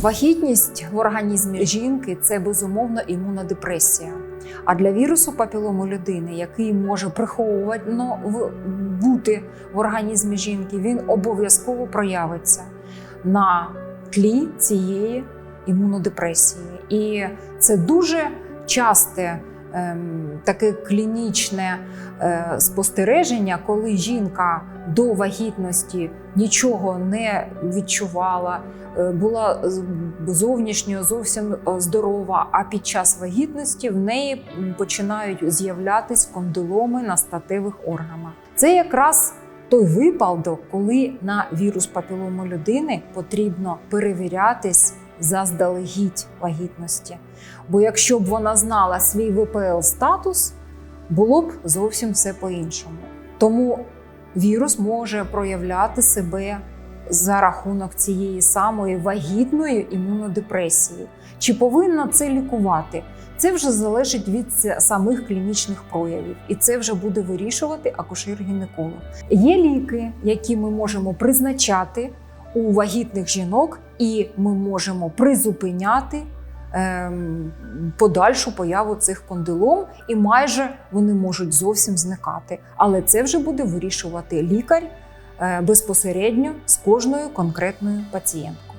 Вагітність в організмі жінки це безумовно імунодепресія. А для вірусу папілому людини, який може приховувано бути в організмі жінки, він обов'язково проявиться на тлі цієї імунодепресії. І це дуже часте таке клінічне е, спостереження, коли жінка до вагітності нічого не відчувала, е, була зовнішньо зовсім е, здорова. А під час вагітності в неї починають з'являтись кондиломи на статевих органах. Це якраз той випадок, коли на вірус папілому людини потрібно перевірятись заздалегідь вагітності. Бо якщо б вона знала свій ВПЛ статус, було б зовсім все по-іншому. Тому вірус може проявляти себе за рахунок цієї самої вагітної імунодепресії. Чи повинна це лікувати? Це вже залежить від самих клінічних проявів, і це вже буде вирішувати акушер-гінеколог. Є ліки, які ми можемо призначати у вагітних жінок, і ми можемо призупиняти ем, подальшу появу цих кондилом, і майже вони можуть зовсім зникати. Але це вже буде вирішувати лікар е, безпосередньо з кожною конкретною пацієнткою.